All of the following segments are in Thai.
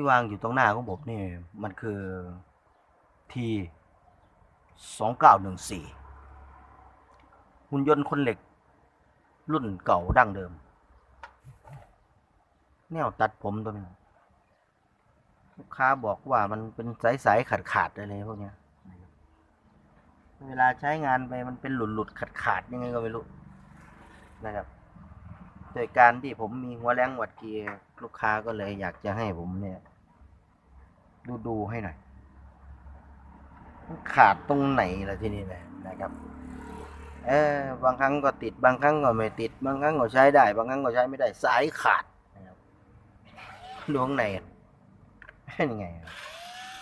ที่วางอยู่ตรงหน้าของผมนี่มันคือทีสองเก้าหนึ่งสี่หุ่นยนต์คนเหล็ก รุ่นเก่าดั้งเดิม แนวตัดผมตัวนี้ลูกค้าบอกว่ามันเป็นสายๆขาดขาดๆอะไรพวกเนี้ยเวลาใช้งานไปมันเป็นหลุดหลุดขาดขาดๆยังไงก็ไม่รู้นะครับโดยการที่ผมมีหัวแรงหวัดเกียร์ลูกค้าก็เลยอยากจะให้ผมเนี่ย ดูดูๆให้หน่อยขาดตรงไหนล่ะที่นี่แหละนะครับเออบางครั้งก็ติดบางครั้งก็ไม่ติด บางครั้งก็ใช้ได้ บางครั้งก็ใช้ไม่ได้ สายขาดนะครับดูข้างในเป็นยังไง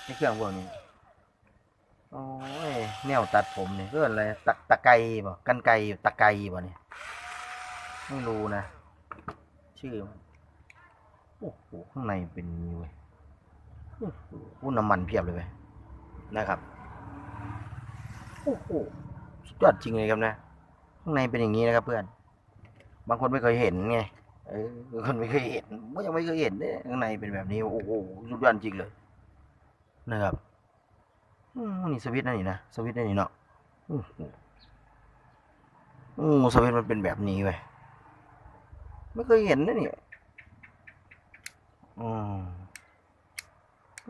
ในเครื่องพวกนี้โอ้ยแนวตัดผมเนี่ยเพื่อนอะไรตะตะไกบ่กันไกตะไกบ่เนี่ยไม่รู้นะ ชื่อโอ้โหข้างในเป็นย่างนี้เว้ย อ้โหพุ่นน้ำมันเพียบเลยเว้ยนะครับโอ้โหสุดยอดจริงเลยครับนะ ข้างในเป็นอย่างนี้นะครับเพื่อน บางคนไม่เคยเห็นไงเออบางคนไม่เคยเห็นก็ยังไม่เคยเห็นเนี่ยข้างในเป็นแบบนี้โอ้โหสุดยอดจริงเลย นะครับนี่สวิตช์นั่นนี่นะสวิตช์นั่นนี่เนาะโอ้โหสวิตช์มันเป็นแบบนี้เว้ยไม่เคยเห็นนะเนี่ยอืม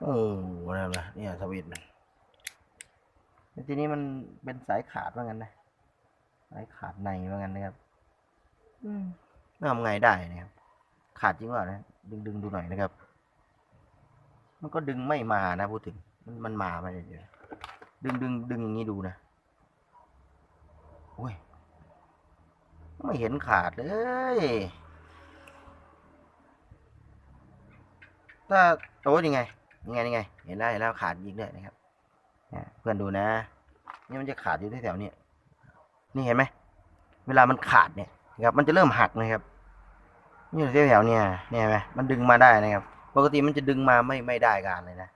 โอ้นั่นแหละเนี่ยสวิตช์มันแล้วทีนี้มันเป็นสายขาดว่างั้นนะ สายขาดในว่างั้นนะครับ อืมทำไงได้นะครับ ขาดจริงเปล่านะ ดึงดึงดูหน่อยนะครับ มันก็ดึงไม่มานะพูดถึง มันมันมาไม่ได้เดี๋ยวดึงดึงดึงอย่างนี้ดูนะโอ้ย ไม่เห็นขาดเลย ถ้าโอ้ยยังไง ยังไงยังไง เห็นแล้วเห็นแล้วขาดยิงด้วยนะครับเพื่อนดูนะ นี่มันจะขาดอยู่ที่แถวนี้นี่เห็นไหมเวลามันขาดเนี่ยนะครับ มันจะเริ่มหักนะครับ นี่ที่แถวๆเนี่ยเนี่ยเห็นไหมมันดึงมาได้นะครับ ปกติมันจะดึงมาไม่ไม่ได้การเลยนะ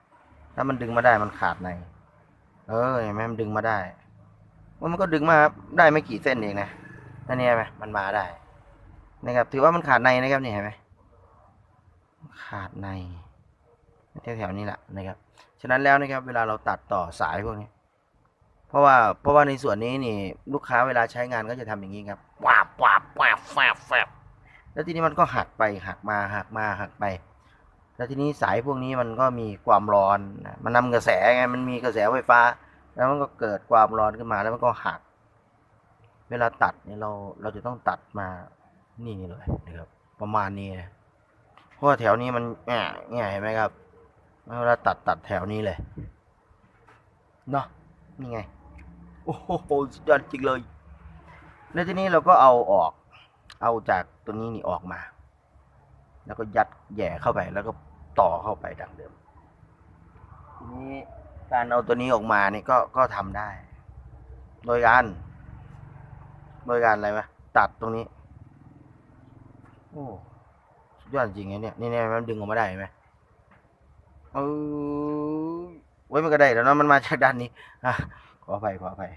ถ้ามันดึงมาได้มันขาดใน เออเห็นไหมมันดึงมาได้ว่ามันก็ดึงมาได้ไม่กี่เส้นเองนะนั่นเนี่ยไหมมันมาได้นะครับ ถือว่ามันขาดในนะครับนี่เห็นไหมขาดใน แถวๆนี้แหละนะครับ ฉะนั้นแล้วนะครับเวลาเราตัดต่อสายพวกนี้ เพราะว่าเพราะว่าในส่วนนี้นี่ลูกค้าเวลาใช้งานก็จะทำอย่างนี้ครับวาบวาบวาบแฟบแฟบแล้วทีนี้มันก็หักไปหักมาหักมาหักไป แล้วทีนี้สายพวกนี้มันก็มีความร้อนมันนำกระแสไงมันมีกระแสไฟฟ้า แล้วมันก็เกิดความร้อนขึ้นมาแล้วมันก็หัก เวลาตัดเนี่ยเราเราจะต้องตัดมานี่เลยนะครับประมาณนี้นะเพราะว่าแถวนี้มันแง่แง่เห็นไหมครับ เวลาตัดตัดแถวนี้เลยเนาะนี่ไง โอ้โหสุดยอดจริงเลย แล้วทีนี้เราก็เอาออก เอาจากตัวนี้นี่ออกมา แล้วก็ยัดแย่เข้าไปแล้วก็ต่อเข้าไปดังเดิม ทีนี้การเอาตัวนี้ออกมานี่ก็ก็ทำได้ โดยการ โดยการอะไรวะตัดตรงนี้ โอ้สุดยอดจริงไงเนี่ยนี่เนี่ยมันดึงออกมาได้ไหม เออไว้ยมันก็ได้แล้วเนาะมันมาจากด้านนี้อะขออภัยขออภัย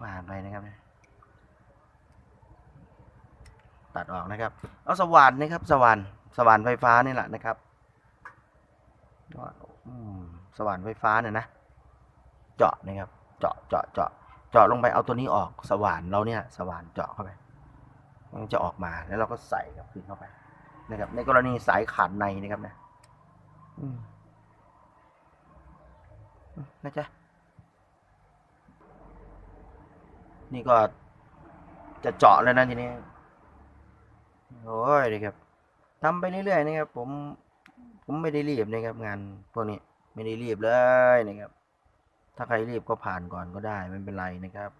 ผ่านไปนะครับตัดออกนะครับ เอาสว่านนะครับ สว่านสว่านไฟฟ้านี่แหละนะครับสว่านไฟฟ้าเนี่ยนะ เจาะนะครับ เจาะเจาะเจาะเจาะลงไปเอาตัวนี้ออกสว่านเราเนี่ย สว่านเจาะเข้าไปมันจะออกมาแล้วเราก็ใส่กับคืนเข้าไปนะครับ ในกรณีสายขาดในนะครับนะอืมอืม นะจ๊ะ นี่ก็จะเจาะแล้วนะทีนี้ โอ้ยนะครับทำไปเรื่อยๆนะครับ ผม ผมไม่ได้รีบนะครับ งานพวกนี้ไม่ได้รีบเลยนะครับ ถ้าใครรีบก็ผ่านก่อนก็ได้ไม่เป็นไรนะครับ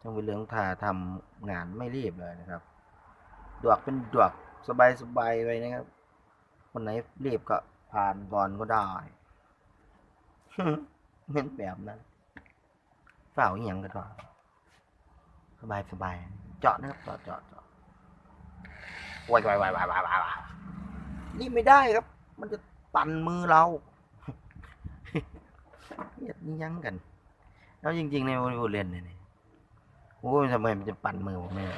ต้องเป็นเรื่องถ้าทำงานไม่รีบเลยนะครับดวกเป็นดวกสบายสบายๆไปนะครับ คนไหนรีบก็ ผ่านก่อนก็ได้เน้นแบบนั้นเปล่าอย่างกันว่าสบายสบายเจาะนะครับเจาะเจาะเจาะวายวายวายวายวายวายนี่ไม่ได้ครับ มันจะปั่นมือเราเรียนี่ยั้งกัน แล้วจริงๆในบริบทเรียนเนี่ยโอ้ยทำไมมันจะปั่นมือผมเนี่ย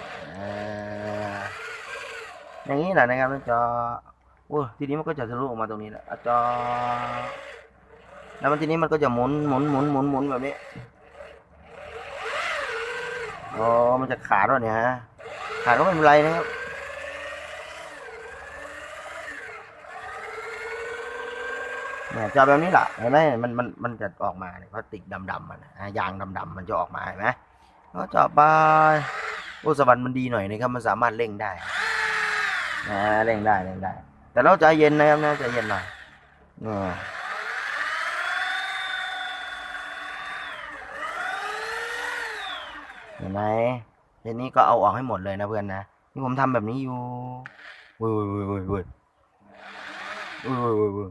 อย่างนี้แหละนะครับแล้วจะ โอ้ทีนี้มันก็จะทะลุออกมาตรงนี้แหละอจารย์แล้วมันทีนี้มันก็จะหมุนหมุนหมุนหมุนหมุนแบบนี้อ๋อมันจะขาดวะเนี่ยฮะขาดก็ไม่เป็นไรนะครับเนี่ยจะแบบนี้แหละเห็นไหมมันมันมันจะออกมาเนี่ยพลาสติกดำๆมันอะยางดำๆมันจะออกมาเห็นไหมก็จาะไปโอ้สวรรค์มันดีหน่อยนะครับมันสามารถเร่งได้นะเร่งได้เร่งได้ แต่เราใจเย็นนะครับนะใจเย็นหน่อยเห็นไหมทีนี้ก็เอาออกให้หมดเลยนะเพื่อนนะนี่ผมทำแบบนี้อยู่เว้ยเว้ยเว้ยเว้ยเว้ยเว้ยเว้ยเว้ยเว้ย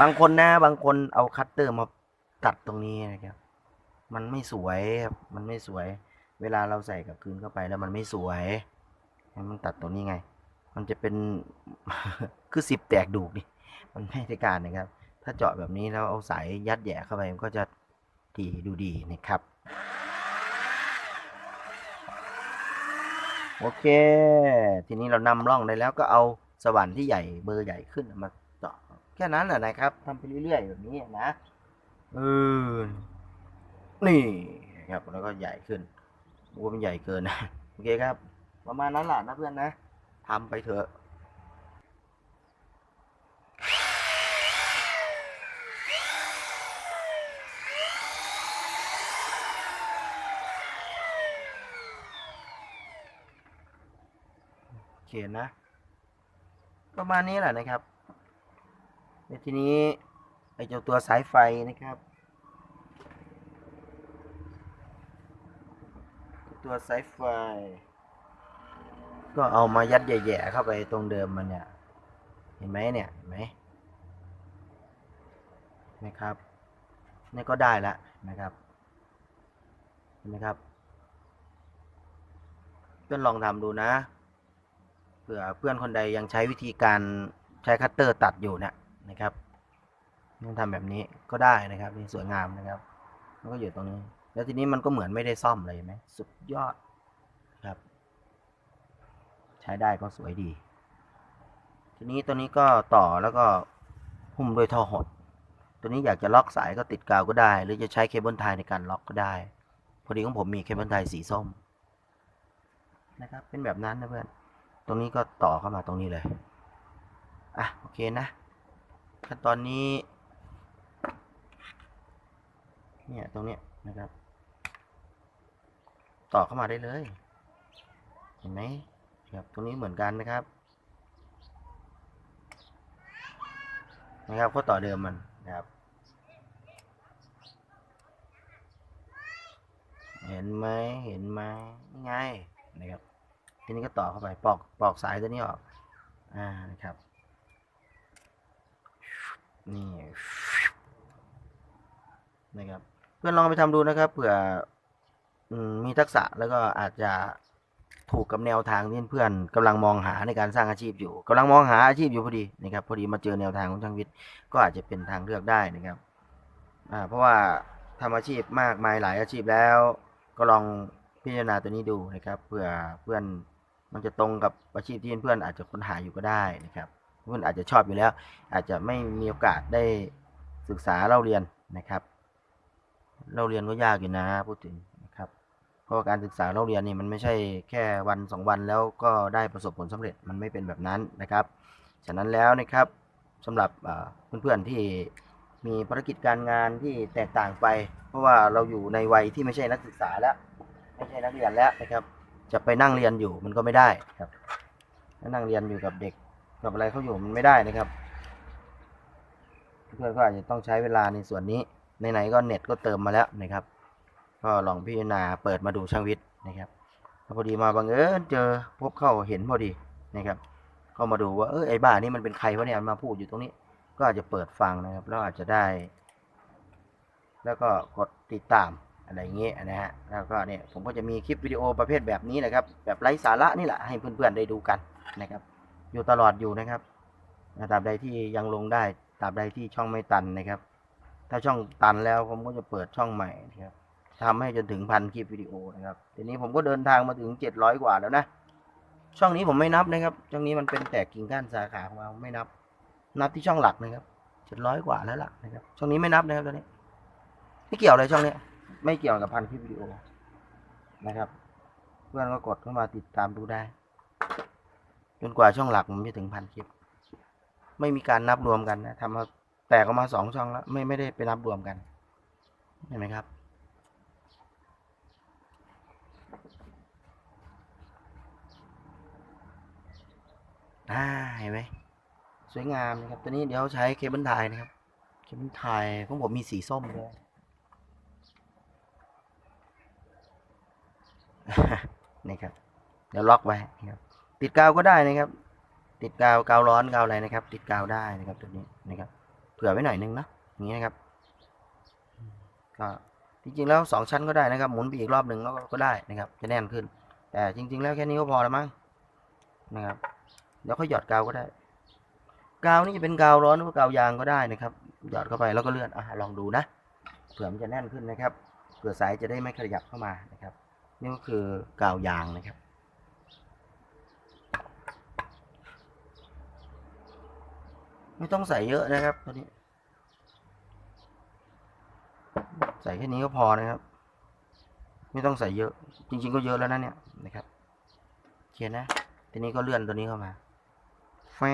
บางคนนะ บางคนเอาคัตเตอร์มาตัดตรงนี้นะครับ มันไม่สวยครับ มันไม่สวย เวลาเราใส่กับคืนเข้าไปแล้วมันไม่สวยให้มันตัดตรงนี้ไง มันจะเป็นคือสิบแตกดูกดิมันไม่ได้การนะครับ ถ้าเจาะแบบนี้แล้วเอาสายยัดแย่เข้าไปมันก็จะดีดูดีนะครับ โอเค ทีนี้เรานำร่องได้แล้วก็เอาสว่านที่ใหญ่เบอร์ใหญ่ขึ้นมาเจาะแค่นั้นแหละนะครับทำไปเรื่อยๆแบบนี้นะเออนี่ครับแล้วก็ใหญ่ขึ้นโอ้มันใหญ่เกินนะโอเคครับ ประมาณนั้นแหละนะเพื่อนนะ ทำไปเถอะโอเคนนะ ประมาณนี้แหละนะครับในทีนี้ไอเจ้าตัวสายไฟนะครับ ตัวสายไฟ ก็เอามายัดแย่ๆเข้าไปตรงเดิมมันเนี่ย เห็นไหมเนี่ยเห็นไหมนะครับนี่ก็ได้แล้วนะครับเห็นไหมครับเพื่อนลองทำดูนะเผื่อเพื่อนคนใดยังใช้วิธีการใช้คัตเตอร์ตัดอยู่เนี่ยนะครับนี่ทำแบบนี้ก็ได้นะครับนี่สวยงามนะครับมันก็อยู่ตรงนี้ แล้วทีนี้มันก็เหมือนไม่ได้ซ่อมเลยไหมสุดยอด ใช้ได้ก็สวยดี ทีนี้ตัวนี้ก็ต่อแล้วก็หุ้มด้วยท่อหด ตัวนี้อยากจะล็อกสายก็ติดกาวก็ได้ หรือจะใช้เคเบิลไทยในการล็อกก็ได้ พอดีของผมมีเคเบิลไทยสีส้มนะครับเป็นแบบนั้นนะเพื่อน ตรงนี้ก็ต่อเข้ามาตรงนี้เลย อะโอเคนะ ขั้นตอนนี้ เนี่ยตรงเนี้ยนะครับ ต่อเข้ามาได้เลย เห็นไหม ครับตรงนี้เหมือนกันนะครับนะครับก็ต่อเดิมมันนะครับ เห็นไหมเห็นไหมนี่ไงนะครับทีนี้ก็ต่อเข้าไปปอกปอกสายตัวนี้ออกอ่านะครับนี่นะครับเพื่อนลองไปทำดูนะครับเผื่อมีทักษะแล้วก็อาจจะ ถูกกับแนวทางที่เพื่อนกำลังมองหาในการสร้างอาชีพอยู่กำลังมองหาอาชีพอยู่พอดีนะครับพอดีมาเจอแนวทางของช่างวิทย์ก็อาจจะเป็นทางเลือกได้นะครับอ่าเพราะว่าทำอาชีพมากมายหลายอาชีพแล้ว ก็ลองพิจารณาตัวนี้ดูนะครับเผื่อเพื่อนมันจะตรงกับอาชีพที่เพื่อนอาจจะค้นหาอยู่ก็ได้นะครับเพื่อนอาจจะชอบอยู่แล้ว อาจจะไม่มีโอกาสได้ศึกษาเล่าเรียนนะครับ เล่าเรียนก็ยากอยู่นะพูดถึง รับเพราะการศึกษาเล่าเรียนนี่มันไม่ใช่แค่วันสองวันแล้วก็ได้ประสบผลสำเร็จมันไม่เป็นแบบนั้นนะครับ ฉะนั้นแล้วนะครับสำหรับเพื่อนๆที่มีภารกิจการงานที่แตกต่างไป เพราะว่าเราอยู่ในวัยที่ไม่ใช่นักศึกษาแล้ว ไม่ใช่นักเรียนแล้วนะครับ จะไปนั่งเรียนอยู่มันก็ไม่ได้ครับนั่งเรียนอยู่กับเด็กกับอะไรเขาอยู่มันไม่ได้นะครับ เพื่อนก็อาจจะต้องใช้เวลาในส่วนนี้ไหนๆก็เน็ตก็เติมมาแล้วนะครับ ก็ลองพิจารณาเปิดมาดูช่างวิทย์นะครับแล้วพอดีมาบังเอิญเจอพบเข้าเห็นพอดีนะครับ ก็มาดูว่าเออไอ้บ้านี่มันเป็นใครวะเนี่ยมาพูดอยู่ตรงนี้ ก็อาจจะเปิดฟังนะครับแล้วอาจจะได้ แล้วก็กดติดตามอะไรอย่างเงี้ยนะฮะแล้วก็เนี่ยผมก็จะมีคลิปวิดีโอประเภทแบบนี้นะครับ แบบไร้สาระนี่แหละให้เพื่อนๆได้ดูกันนะครับ อยู่ตลอดอยู่นะครับตราบใดที่ยังลงได้ตราบใดที่ช่องไม่ตันนะครับ ถ้าช่องตันแล้วผมก็จะเปิดช่องใหม่นะครับ ทำให้จนถึงพันคลิปวิดีโอนะครับทีนี้ผมก็เดินทางมาถึงเจ็ดร้อยกว่าแล้วนะ ช่องนี้ผมไม่นับนะครับ ช่องนี้มันเป็นแตกกิ่งก้านสาขาของเราไม่นับ นับที่ช่องหลักนะครับเจ็ดร้อยกว่าแล้วล่ะนะครับ ช่องนี้ไม่นับนะครับตัวนี้ ไม่เกี่ยวเลยช่องนี้ ไม่เกี่ยวกับพันคลิปวิดีโอนะครับ เพื่อนก็กดเข้ามาติดตามดูได้ จนกว่าช่องหลักผมจะถึงพันคลิป ไม่มีการนับรวมกันนะทำมาแตกออกมาสองช่องแล้ว ไม่ไม่ได้ไปนับรวมกันเห็นไหมครับ อ่าเห็นไหมสวยงามนะครับตัวนี้เดี๋ยวใช้เคเบิลไทยนะครับ เคเบิลไทยของผมมีสีส้มด้วยนี่ครับ เดี๋ยวล็อกไว้นะครับติดกาวก็ได้นะครับ ติดกาวกาวร้อนกาวอะไรนะครับ ติดกาวได้นะครับตัวนี้นะครับ เผื่อไว้หน่อยนึงนะอย่างนี้นะครับก็จริงๆแล้วสองชั้นก็ได้นะครับหมุนไปอีกรอบหนึ่งแล้วก็ได้นะครับ จะแน่นขึ้น แต่จริง ๆ แล้วแค่นี้ก็พอแล้วมั้งนะครับ เดี๋ยวค่อยหยอดกาวก็ได้ กาวนี่จะเป็นกาวร้อนหรือว่ากาวยางก็ได้นะครับ หยอดเข้าไปแล้วก็เลื่อนอะลองดูนะเผื่อมันจะแน่นขึ้นนะครับเผื่อสายจะได้ไม่ขยับเข้ามานะครับ นี่ก็คือกาวยางนะครับ ไม่ต้องใส่เยอะนะครับตัวนี้ ใส่แค่นี้ก็พอนะครับ ไม่ต้องใส่เยอะ จริง ๆ ก็เยอะแล้วนะเนี่ยนะครับเขียนนะทีนี้ก็เลื่อนตัวนี้เข้ามา แฟ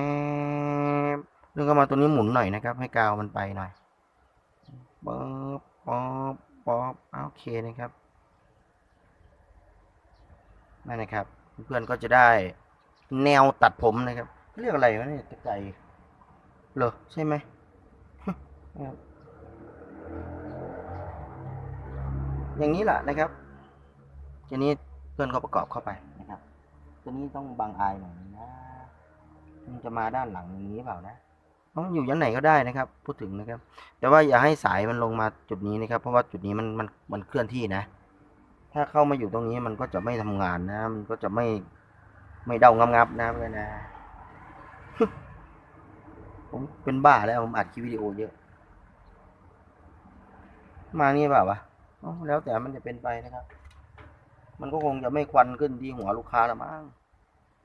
บเลื่อนเข้ามาตัวนี้หมุนหน่อยนะครับ ให้กาวมันไปหน่อยป๊อบป๊อบป๊อบโอเคนะครับนั่นนะครับ เพื่อนก็จะได้แนวตัดผมนะครับเรียกอะไรวะเนี่ยตะไคร้เหรอใช่ไหมอย่างนี้แหละนะครับ ทีนี้เพื่อนก็ประกอบเข้าไปนะครับ ตัวนี้ต้องบางอายหน่อยนะ มันจะมาด้านหลังอย่างนี้เปล่านะมันอยู่ยันไหนก็ได้นะครับ พูดถึงนะครับ แต่ว่าอย่าให้สายมันลงมาจุดนี้นะครับ เพราะว่าจุดนี้มันมันมันเคลื่อนที่นะ ถ้าเข้ามาอยู่ตรงนี้มันก็จะไม่ทำงานนะ มันก็จะไม่ไม่เดางับงับๆนะเพื่อนนะผมเป็นบ้าแล้วผมอัดคลิปวิดีโอเยอะ มานี่เปล่าวะแล้วแต่มันจะเป็นไปนะครับ มันก็คงจะไม่ควันขึ้นที่หัวลูกค้าละมั้ง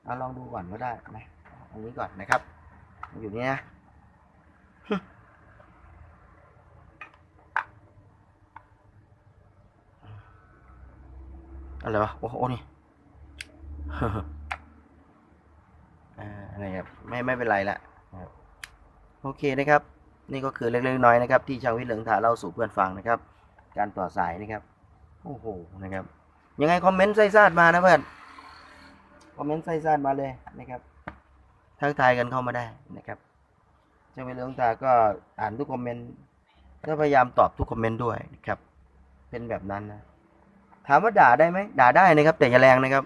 อะลองดูก่อนก็ได้นะ อันนี้ก่อนนะครับ อยู่นี่นะอะไรวะโอ้โหนี่อ่าอะไรครับไม่ไม่เป็นไรละนะโอเคนะครับ นี่ก็คือเล็กๆน้อยนะครับ ที่ช่างวิทย์เหลืองถาเล่าสู่เพื่อนฟังนะครับ การต่อสายนะครับโอ้โหนะครับ ยังไงคอมเมนต์ใส่ซาดมานะเพื่อนคอมเมนต์ใส่ซาดมาเลยนะครับ ทักทายกันเข้ามาได้นะครับช่างวิทย์เหลืองถาก็อ่านทุกคอมเมนต์ก็พยายามตอบทุกคอมเมนต์ด้วยนะครับ เป็นแบบนั้นนะถามว่าด่าได้ไหมด่าได้นะครับ แต่อย่าแรงนะครับ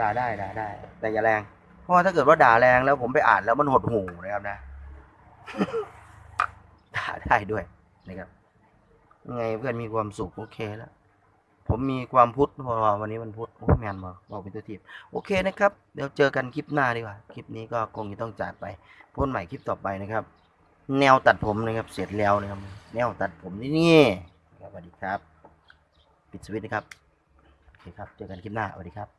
ด่าได้ด่าได้ แต่อย่าแรง เพราะว่าถ้าเกิดว่าด่าแรงแล้วผมไปอ่านแล้วมันหดหูนะครับนะด่าได้ด้วยนะครับไงเพื่อนมีความสุขโอเคแล้ว ผมมีความพุทธวันนี้มันพุทธโอ้แมนบอกบอกเป็นตัวทีบโอเคนะครับ เดี๋ยวเจอกันคลิปหน้าดีกว่า คลิปนี้ก็คงจะต้องจากไปพ้นใหม่คลิปต่อไปนะครับ แนวตัดผมนะครับ เสร็จแล้วนะครับ แนวตัดผมนี่นี่สวัสดีครับ ปิดสวิตช์นะครับโอเคครับ เจอกันคลิปหน้าสวัสดีครับ